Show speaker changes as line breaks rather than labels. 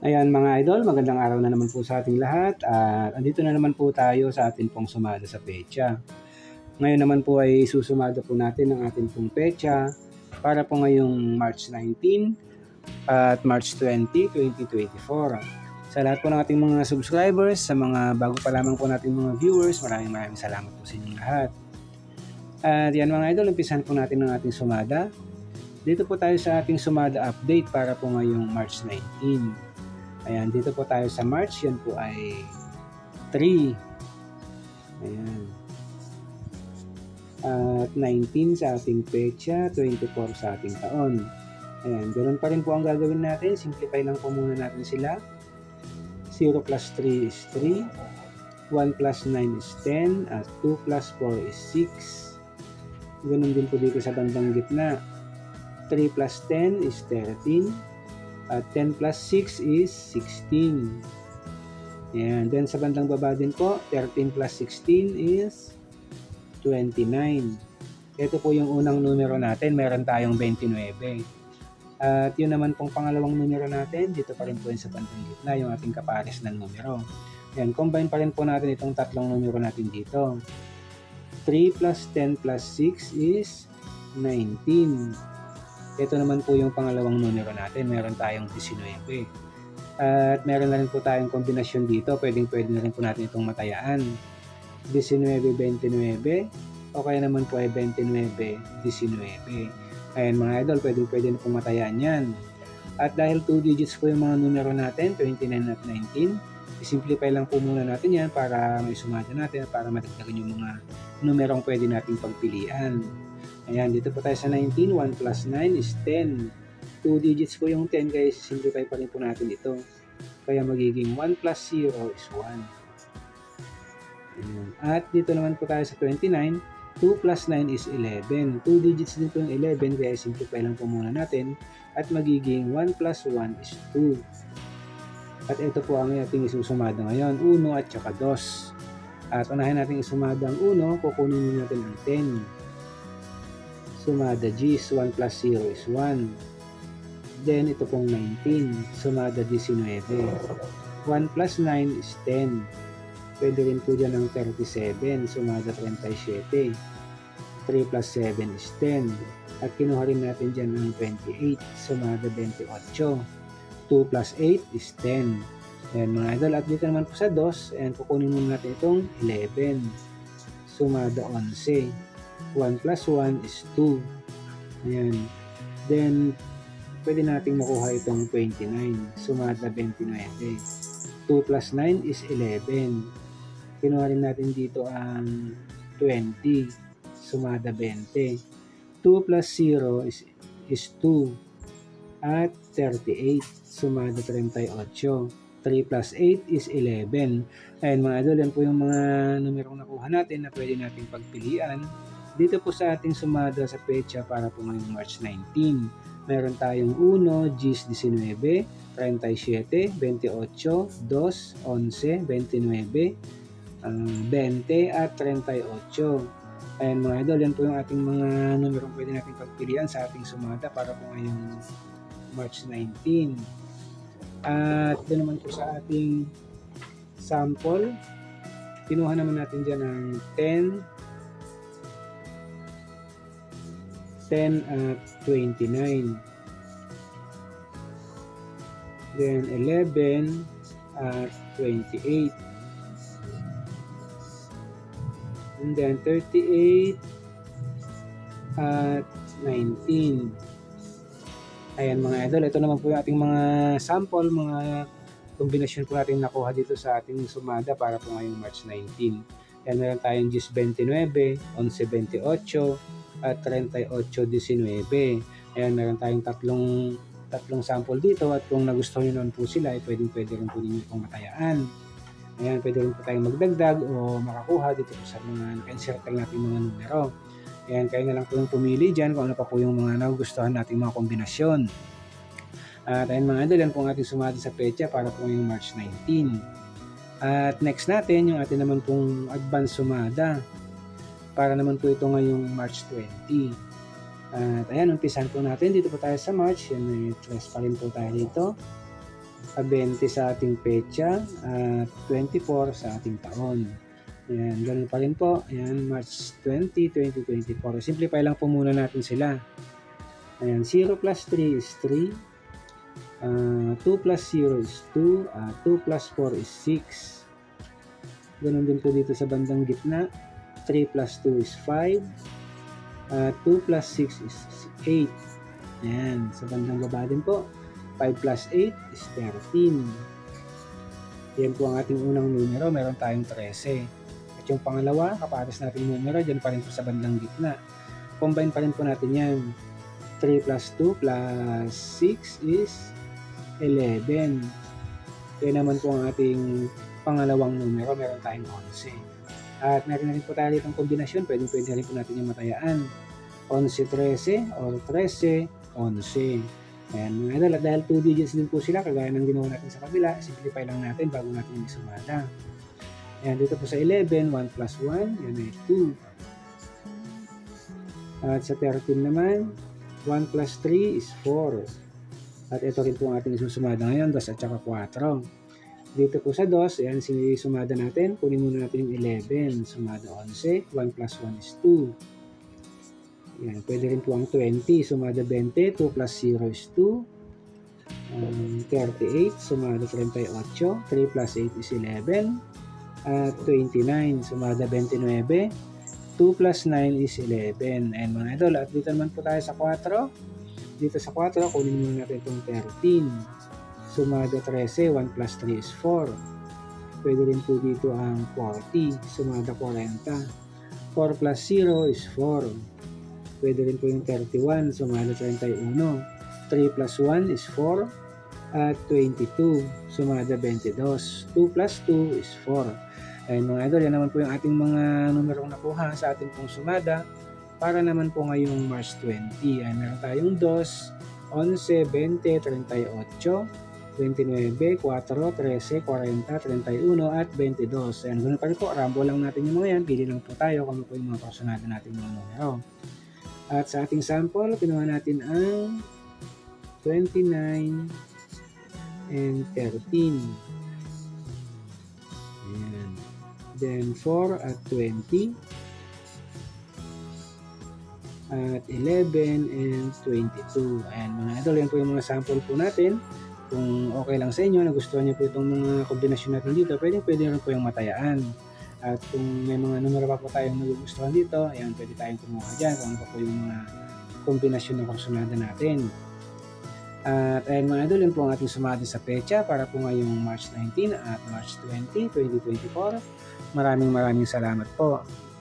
Ayan mga idol, magandang araw na naman po sa ating lahat at andito na naman po tayo sa ating pong sumada sa pecha. Ngayon naman po ay susumada po natin ang ating pong pecha para po ngayong March 19 at March 20, 2024. Sa lahat po ng ating mga subscribers, sa mga bago pa lamang po nating mga viewers, maraming maraming salamat po sa inyong lahat. At yan mga idol, umpisan po natin ang ating sumada. Dito po tayo sa ating sumada update para po ngayong March 19. Ayan, dito po tayo sa March. Yan po ay 3. Ayan. At 19 sa ating pecha, 24 sa ating taon. Ayan, ganoon pa rin po ang gagawin natin. Simplify lang po muna natin sila. 0 plus 3 is 3. 1 plus 9 is 10. At 2 plus 4 is 6. Ganun din po dito sa bandang gitna. 3 plus 10 is 13. At 10 plus 6 is 16. Ayan. Then sa bandang baba din po, 13 plus 16 is 29. Ito po yung unang numero natin. Meron tayong 29. At yun naman pong pangalawang numero natin, dito pa rin po yun sa bandang gitna, yung ating kapares ng numero. Ayan, combine pa rin po natin itong tatlong numero natin dito. 3 plus 10 plus 6 is 19. Ito naman po yung pangalawang numero natin. Meron tayong 19. At meron na rin po tayong kombinasyon dito. Pwedeng pwede na rin po natin itong matayaan. 19-29 o kaya naman po ay 29-19. Ayan mga idol, pwedeng pwede na pong matayaan yan. At dahil 2 digits po yung mga numero natin, 29 at 19, i-simplify lang po muna natin yan para may sumada natin para madagdagan yung mga numerong pwede nating pagpilian. Ayan, dito po tayo sa 19. 1 plus 9 is 10. 2 digits po yung 10 kaya simplify pa rin po natin ito. Kaya magiging 1 plus 0 is 1. Ayan. At dito naman po tayo sa 29. 2 plus 9 is 11. 2 digits din po yung 11 kaya simplify lang po muna natin. At magiging 1 plus 1 is 2. At ito po ang ating isusumada ngayon. 1 at saka 2. At unahin natin isumada ang 1, kukunin natin ang 10. Sumada G is 1 plus 0 is 1. Then ito pong 19. Sumada 19. 1 plus 9 is 10. Pwede rin po dyan ang 37. Sumada 37. 3 plus 7 is 10. At kinuha rin natin dyan ang 28. Sumada 28. 2 plus 8 is 10. Ayan mga idol. At dito naman po sa 2, ayan, kukunin muna natin itong 11. Sumada 11. 1 plus 1 is 2. Ayan. Then, pwede nating makuha itong 29. Sumada 29. 2 plus 9 is 11. Kinuha rin natin dito ang 20. Sumada 20. 2 plus 0 is, is 2. At 38. Sumada 38. 3 plus 8 is 11. Ayan mga idol, yan po yung mga numerong nakuha natin na pwede nating pagpilian dito po sa ating sumada sa pecha para po ngayong March 19, meron tayong 1, Gis 19, 37, 28, 2, 11, 29, uh, 20 at 38. Ayan mga idol, yan po yung ating mga numerong pwede natin pagpilian sa ating sumada para po ngayong March 19. At doon naman po sa ating sample, kinuha naman natin dyan ng 10, 10 at 29. Then 11 at 28. And then 38 at 19. Ayan mga idol, ito naman po yung ating mga sample, mga kombinasyon po natin nakuha dito sa ating sumada para po ngayong March 19. Ayan, meron tayong 10.29, 11.28, at 38.19. Ayan, meron tayong tatlong tatlong sample dito at kung nagustuhan nyo naman po sila, ay pwedeng pwede rin po ninyo pong matayaan. Ayan, pwede rin po tayong magdagdag o makakuha dito po sa mga naka-encircle natin mga numero. Ayan, kayo na lang po yung pumili dyan kung ano pa po yung mga nagustuhan nating mga kombinasyon. At ayun mga idol, yan po ang ating sumati sa pecha para po yung March 19. At next natin, yung ating naman pong advance sumada para naman po ito ngayong March 20. At ayan, umpisan po natin. Dito po tayo sa March. Yan, may tres pa rin po tayo dito. ah, 20 sa ating petsa at 24 sa ating taon. Ayan, ganun pa rin po. Ayan, March 20, 2024. Simplify lang po muna natin sila. Ayan, 0 plus 3 is 3. Ah, 2 plus 0 is 2. Ah, 2 plus 4 is 6. Ganun din po dito sa bandang gitna. 3 plus 2 is 5. Ah, 2 plus 6 is 8. Ayan, sa bandang baba din po. 5 plus 8 is 13. Yan po ang ating unang numero. Meron tayong 13. At yung pangalawa, kapares natin numero, dyan pa rin po sa bandang gitna. Combine pa rin po natin yan. 3 plus 2 plus 6 is 11. Kaya naman po ang ating pangalawang numero, meron tayong 11. At meron na rin po tayo ditong kombinasyon, pwede pwede rin po natin yung matayaan. 11-13 or 13-11. Ayan, mga idol, at dahil 2 digits din po sila, kagaya ng ginawa natin sa kabila, simplify lang natin bago natin isumada. Ayan, dito po sa 11, 1 plus 1, yan ay 2. At sa 13 naman, 1 plus 3 is 4. At ito rin po ang ating isusumada ngayon, 2 at saka 4. Dito po sa 2, ayan, sinusumada natin. Kunin muna natin yung 11. Sumada 11. 1 plus 1 is 2. Ayan, pwede rin po ang 20. Sumada 20. 2 plus 0 is 2. Um, 38. Sumada 38. 3 plus 8 is 11. At 29. Sumada 29. 2 plus 9 is 11. And mga idol, at dito naman po tayo sa 4. Dito sa 4, kunin muna natin itong 13. Sumada 13, 1 plus 3 is 4. Pwede rin po dito ang 40. Sumada 40. 4 plus 0 is 4. Pwede rin po yung 31. Sumada 31. 3 plus 1 is 4. At 22. Sumada 22. 2 plus 2 is 4. Ayun mga idol, yan naman po yung ating mga numerong nakuha sa ating pong sumada para naman po ngayong March 20. Ay meron tayong 2, 11, 20, 38, 29, 4, 13, 40, 31, at 22. Ayan, ganun pa rin po, rambo lang natin yung mga yan. Pili lang po tayo kung ano po yung mga personada natin mga numero. At sa ating sample, kinuha natin ang 29 and 13. Ayan. Then 4 at 20 at 11 and 22. Ayan mga idol, yan po yung mga sample po natin. Kung okay lang sa inyo, nagustuhan niyo po itong mga kombinasyon natin dito, pwede pwede rin po yung matayaan. At kung may mga numero pa po tayong nagugustuhan dito, ayan, pwede tayong kumuha dyan kung ano pa po yung mga kombinasyon ng kursunada natin. At ayan mga idol, yun po ang ating sumada sa pecha para po ngayong March 19 at March 20, 2024. Maraming maraming salamat po.